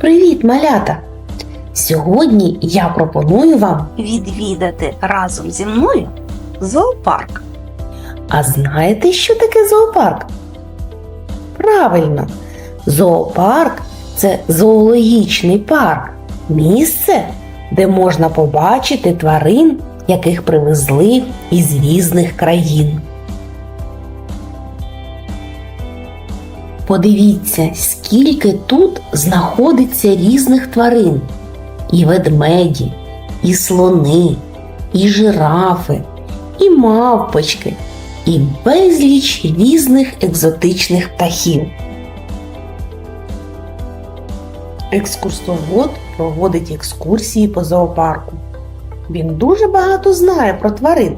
Привіт, малята! Сьогодні я пропоную вам, відвідати разом зі мною зоопарк. а знаєте, що таке зоопарк? Правильно, зоопарк це зоологічний парк, місце, де можна побачити тварин, яких привезли із різних країн. Подивіться, скільки тут знаходиться різних тварин. І ведмеді, і слони, і жирафи, і мавпочки, і безліч різних екзотичних птахів. Екскурсовод проводить екскурсії по зоопарку. Він дуже багато знає про тварин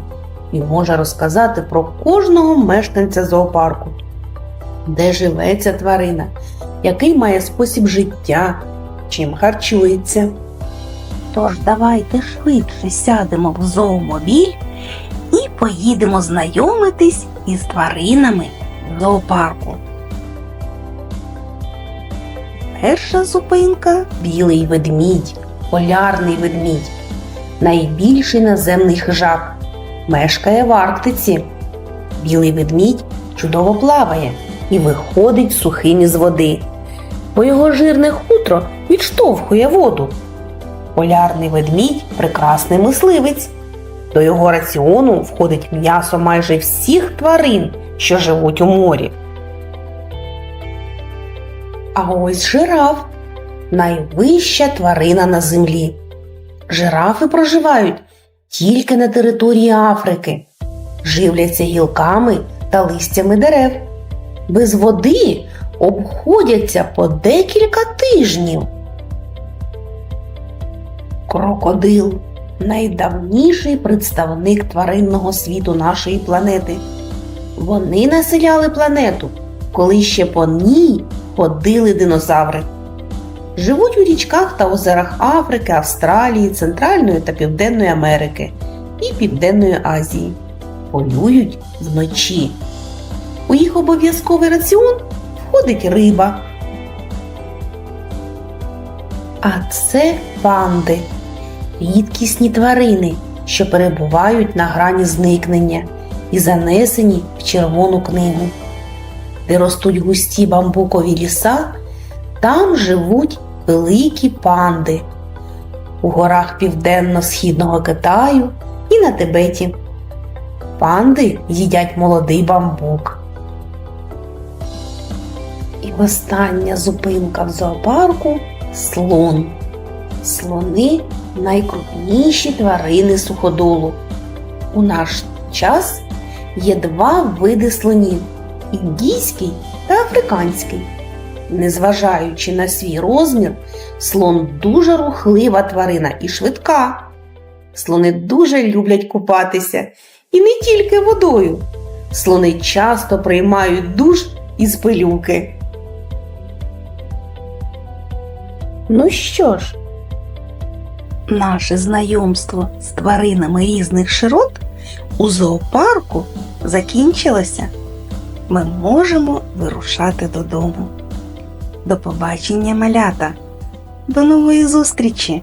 і може розказати про кожного мешканця зоопарку, де живе ця тварина, який має спосіб життя, чим харчується. Тож давайте швидше сядемо в зоомобіль і поїдемо знайомитись із тваринами зоопарку. Перша зупинка Білий ведмідь, полярний ведмідь, найбільший наземний хижак, мешкає в Арктиці. Білий ведмідь чудово плаває і виходить сухим із води, бо його жирне хутро відштовхує воду. Полярний ведмідь прекрасний мисливець. До його раціону входить м'ясо майже всіх тварин, що живуть у морі. А ось жираф найвища тварина на землі. Жирафи проживають тільки на території Африки, живляться гілками та листями дерев. Без води обходяться по декілька тижнів. Крокодил найдавніший представник тваринного світу нашої планети. Вони населяли планету, коли ще по ній ходили динозаври. Живуть у річках та озерах Африки, Австралії, Центральної та Південної Америки і Південної Азії. Полюють вночі. У їх обов'язковий раціон входить риба. А це панди рідкісні тварини, що перебувають на грані зникнення і занесені в Червону книгу. Де ростуть густі бамбукові ліса, там живуть великі панди у горах південно-східного Китаю і на Тибеті. Панди їдять молодий бамбук. І остання зупинка в зоопарку слон. Слони найкрупніші тварини суходолу. У наш час є два види слонів індійський та африканський. Незважаючи на свій розмір, слон дуже рухлива тварина і швидка. Слони дуже люблять купатися і не тільки водою. Слони часто приймають душ із пилюки. Ну що ж, наше знайомство з тваринами різних широт у зоопарку закінчилося. Ми можемо вирушати додому. До побачення, малята! До нової зустрічі!